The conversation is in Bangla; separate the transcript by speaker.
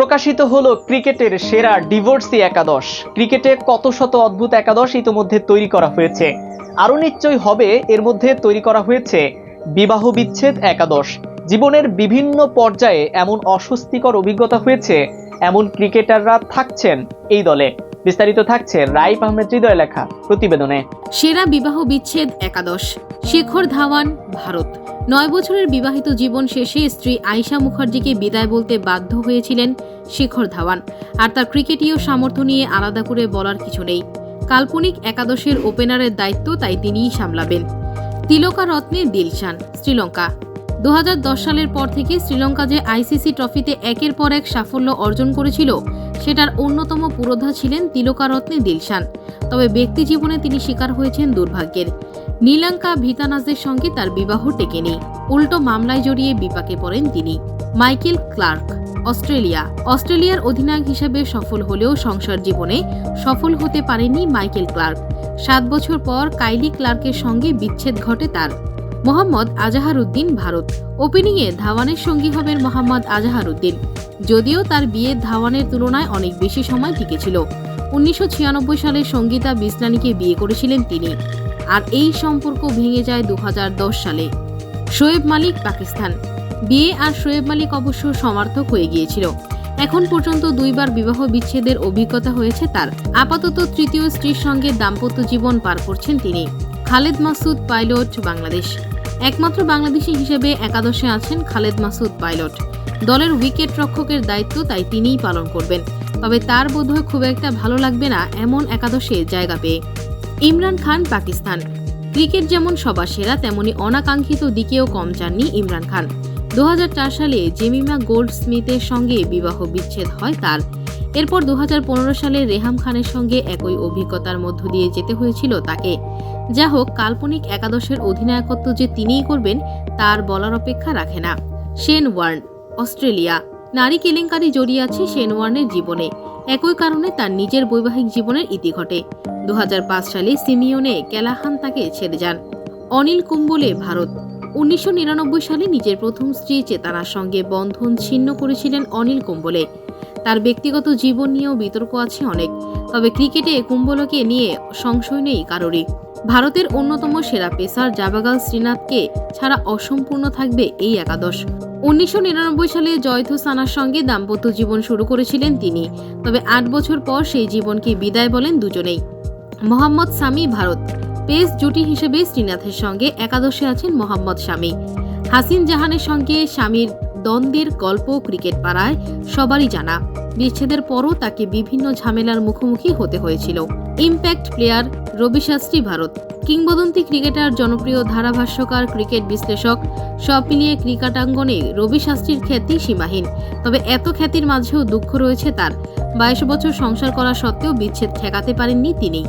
Speaker 1: প্রকাশিত হলো ক্রিকেটের সেরা ডিভোর্সি একাদশ। ক্রিকেটে কত শত অদ্ভুত একাদশ ইতোমধ্যে তৈরি করা হয়েছে। আরও নিশ্চয় হবে, এর মধ্যে তৈরি করা হয়েছে বিবাহ বিচ্ছেদ একাদশ। জীবনের বিভিন্ন পর্যায়ে এমন অস্বস্তিকর অভিজ্ঞতা হয়েছে, এমন ক্রিকেটাররা থাকছেন এই দলে। বিস্তারিত থাকছে রাইফ আহমেদ হৃদয় লেখা প্রতিবেদনে।
Speaker 2: সেরা বিবাহ বিচ্ছেদ একাদশ, শেখর ধাওয়ান, ভারত। নয় বছরের বিবাহিত জীবন শেষে স্ত্রী আয়শা মুখার্জিকে বিদায় বলতে বাধ্য হয়েছিলেন শেখর ধাওয়ান। আর তার ক্রিকেটীয় সামর্থ্য নিয়ে আলাদা করে বলার কিছু নেই। কাল্পনিক একাদশের ওপেনারের দায়িত্ব তাই তিনিই সামলাবেন। তিলকা রত্নে দিলশান, শ্রীলঙ্কা। দু হাজার দশ সালের পর থেকে শ্রীলঙ্কা যে আইসিসি ট্রফিতে একের পর এক সাফল্য অর্জন করেছিল সেটার অন্যতম পুরোধা ছিলেন তিলকারত্নে দিলশান। তবে ব্যক্তি জীবনে তিনি শিকার হয়েছেন দুর্ভাগ্যের। নীলাঙ্কা ভিতানাজের সঙ্গে তার বিবাহ টেকেনি। উল্টো মামলায় জড়িয়ে বিপাকে পড়েন তিনি। Michael Clarke, Australia. অস্ট্রেলিয়ার অধিনায়ক হিসেবে সফল হলেও সংসার জীবনে সফল হতে পারেনি মাইকেল ক্লার্ক। সাত বছর পর কাইলি ক্লার্কের সঙ্গে বিচ্ছেদ ঘটে তার। মোহাম্মদ আজাহারউদ্দিন ভারত। ওপেনিংয়ে ধাওয়ানের সঙ্গী হবেন মোহাম্মদ আজাহারউদ্দিন। যদিও তার বিয়ে ধাওয়ানের তুলনায় অনেক বেশি সময় টিকেছিল উনিশশো ছিয়ানব্বই সালে সঙ্গীতা বিসনানিকে বিয়ে করেছিলেন তিনি। আর এই সম্পর্ক ভেঙে যায় দু হাজার দশ সালে। শোয়েব মালিক পাকিস্তান। বিয়ে আর শোয়েব মালিক অবশ্য সমার্থক হয়ে গিয়েছিল। এখন পর্যন্ত দুইবার বিবাহ বিচ্ছেদের অভিজ্ঞতা হয়েছে তার। আপাতত তৃতীয় স্ত্রীর সঙ্গে দাম্পত্য জীবন পার করছেন তিনি। খালেদ মাসুদ পাইলট বাংলাদেশ। একমাত্র বাংলাদেশি হিসেবে একাদশে আছেন খালেদ মাসুদ পাইলট। দলের উইকেট রক্ষকের দায়িত্ব তাই তিনিই পালন করবেন। তবে তার বোধহয় খুব একটা ভালো লাগবে না এমন একাদশে জায়গা পেয়ে। ইমরান খান পাকিস্তান। ক্রিকেট যেমন সবার সেরা, তেমনি অনাকাঙ্ক্ষিত দিকেও কম যাননি ইমরান খান। দু হাজার চার সালে জেমিমা গোল্ড স্মিথের সঙ্গে বিবাহ বিচ্ছেদ হয় তার। এরপর দু হাজার পনেরো সালে রেহাম খানের সঙ্গে একই অভিজ্ঞতার মধ্য দিয়ে যেতে হয়েছিল তাকে। যা হোক, কাল্পনিক একাদশের অধিনায়কত্ব যে তিনিই করবেন, তার বলার অপেক্ষা রাখে না। Shane Warne, Australia. নারী কেলেঙ্কারি জড়িয়ে আছে শেন ওয়ার্নের জীবনে। একই কারণে তার নিজের বৈবাহিক জীবনের ইতি ঘটে। দু হাজার পাঁচ সালে সিমিওনে ক্যালাহান তাকে ছেড়ে যান। অনিল কুম্বলে ভারত। উনিশশো নিরানব্বই সালে নিজের প্রথম স্ত্রী চেতানার সঙ্গে বন্ধন ছিন্ন করেছিলেন অনিল কুম্বলে। তার ব্যক্তিগত জীবন নিয়েও বিতর্ক আছে অনেক, তবে ক্রিকেটে কুম্বলকে নিয়ে সংশয় নেই কারোরই। ভারতের অন্যতম সেরা পেসার জাবাগাল শ্রীনাথকে ছাড়া অসম্পূর্ণ থাকবে এই একাদশ। উনিশশো নিরানব্বই সালে জয়থ সানার সঙ্গে দাম্পত্য জীবন শুরু করেছিলেন তিনি, তবে আট বছর পর সেই জীবনকে বিদায় বলেন দুজনেই। মোহাম্মদ সামি ভারত, পেস জুটি হিসেবে শ্রীনাথের সঙ্গে একাদশে আছেন মোহাম্মদ শামী। হাসিন জাহানের সঙ্গে স্বামীর দ্বন্দ্বের গল্প ক্রিকেট পাড়ায় সবারই জানা। বিচ্ছেদের পরও তাকে বিভিন্ন ঝামেলার মুখোমুখি হতে হয়েছিল। ইম্প্যাক্ট প্লেয়ার রবি শাস্ত্রী ভারত, কিংবদন্তি ক্রিকেটার, জনপ্রিয় ধারাভাষ্যকার, ক্রিকেট বিশ্লেষক, সব মিলিয়ে ক্রিকেটাঙ্গনে রবি শাস্ত্রীর খ্যাতি সীমাহীন। তবে এত খ্যাতির মাঝেও দুঃখ রয়েছে তার। বাইশ বছর সংসার করা সত্ত্বেও বিচ্ছেদ ঠেকাতে পারেননি তিনি